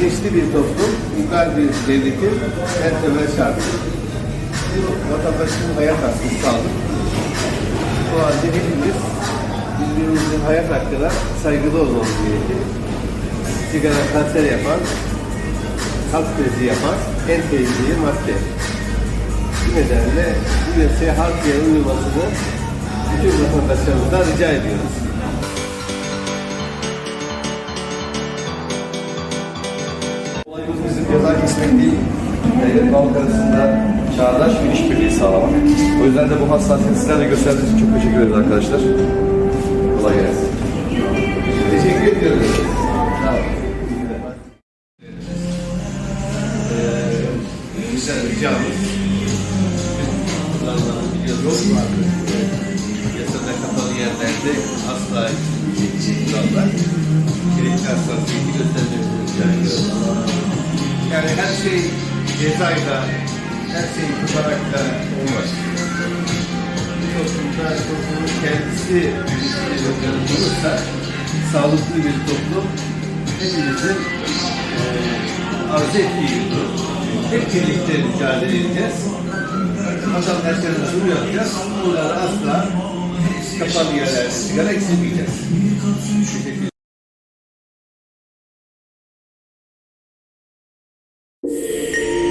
bilinçli bir toplum, uygar bir devletin en temel şartı. Vatandaşın hayat hakkı sağlık. O halde hepimiz birbirimizin hayat hakkına saygılı olmamız gerekir. Sigara kanser yapan, kalp krizi yapan en tehlikeli madde. Bu nedenle bu yasaya halk yer uyulmasını bütün vatandaşlarımızdan rica ediyoruz. Değil, devlet halk arasında çağdaş bir işbirliği sağlamak. O yüzden de bu hassasiyeti sizlerle gösterdiğiniz için çok teşekkür ederiz arkadaşlar. Kolay gelsin. Teşekkür ediyoruz. Ee, Güzel ricamız. Biliyoruz. Yasada kapalı yerlerde asla kurallar. Gerekli hassasiyeti şey cezayla, her şey tutarakla olmaz. Bu toplumda toplumun kendisi bilinçli olursa sağlıklı bir toplum hepimizin e, arzu ettiği gibi hep birlikte mücadele edeceğiz. Vatandaşlarımızı uyaracağız. Bunları asla kapalı yerlerde sigara eksilmeyeceğiz. Teşekkür. Música